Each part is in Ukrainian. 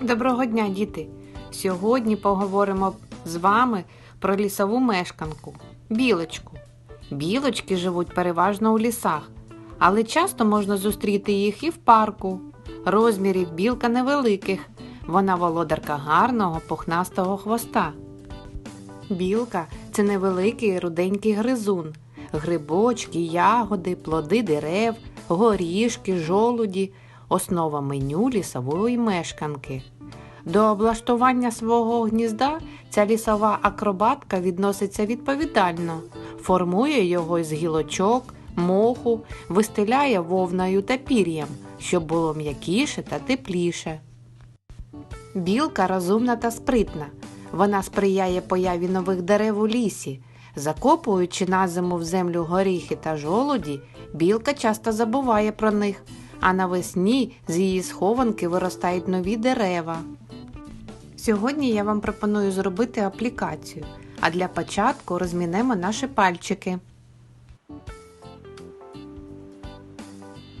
Доброго дня, діти! Сьогодні поговоримо з вами про лісову мешканку білочку. Білочки живуть переважно у лісах, але часто можна зустріти їх і в парку. Розмірів білка невеликих. Вона володарка гарного пухнастого хвоста. Білка це невеликий руденький гризун, грибочки, ягоди, плоди дерев, горішки, жолуді основа меню лісової мешканки. До облаштування свого гнізда ця лісова акробатка відноситься відповідально, формує його з гілочок, моху, вистеляє вовною та пір'ям, щоб було м'якіше та тепліше. Білка розумна та спритна. Вона сприяє появі нових дерев у лісі. Закопуючи на зиму в землю горіхи та жолуді, білка часто забуває про них, а навесні з її схованки виростають нові дерева. Сьогодні я вам пропоную зробити аплікацію, а для початку розмінемо наші пальчики.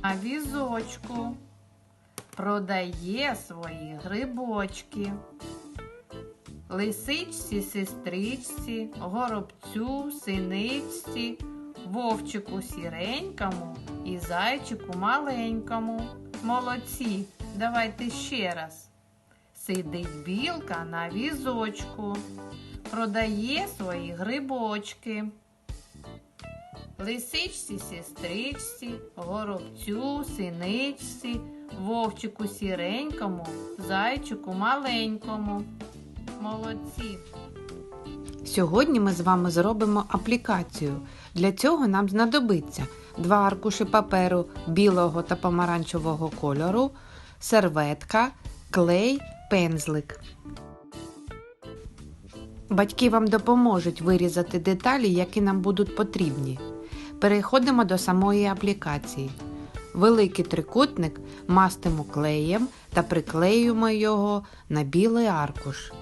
А візочку продає свої грибочки. Лисичці, сестричці, горобцю, синичці, вовчику сіренькому і зайчику маленькому. Молодці, давайте ще раз. Сидить білка на візочку, продає свої грибочки. Лисичці, сестричці, горобцю, синичці, вовчику сіренькому, зайчику маленькому. Молодці. Сьогодні ми з вами зробимо аплікацію. Для цього нам знадобиться два аркуші паперу білого та помаранчевого кольору, серветка, клей, пензлик. Батьки вам допоможуть вирізати деталі, які нам будуть потрібні. Переходимо до самої аплікації. Великий трикутник мастимо клеєм та приклеюємо його на білий аркуш.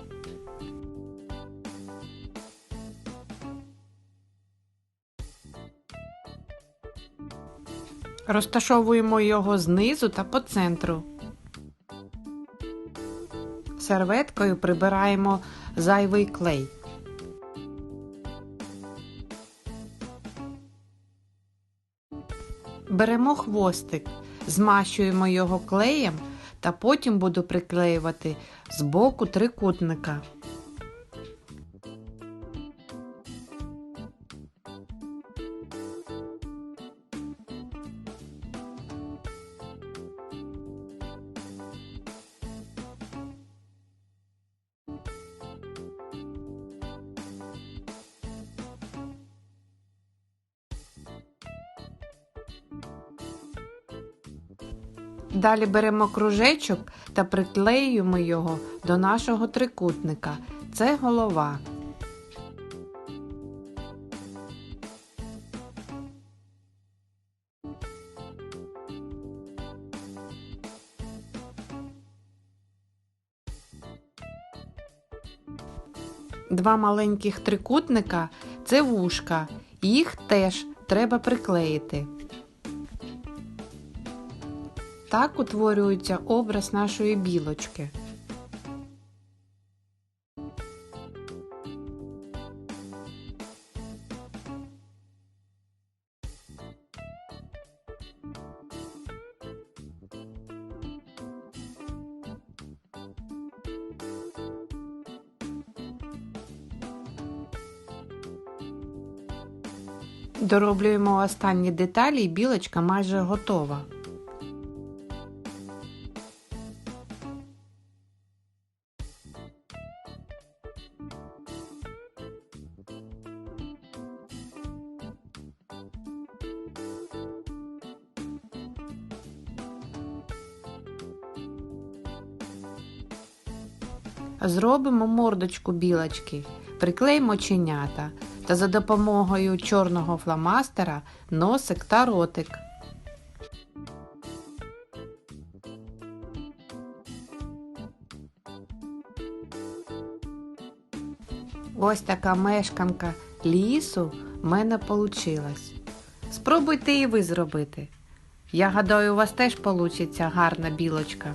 Розташовуємо його знизу та по центру. Серветкою прибираємо зайвий клей. Беремо хвостик, змащуємо його клеєм та потім буду приклеювати з боку трикутника. Далі беремо кружечок та приклеюємо його до нашого трикутника. Це голова. Два маленьких трикутника це вушка. Їх теж треба приклеїти. Так утворюється образ нашої білочки. Дороблюємо останні деталі і білочка майже готова. Зробимо мордочку білочки, приклеїмо оченята та за допомогою чорного фломастера носик та ротик. Ось така мешканка лісу в мене получилась. Спробуйте і ви зробити. Я гадаю, у вас теж получиться гарна білочка.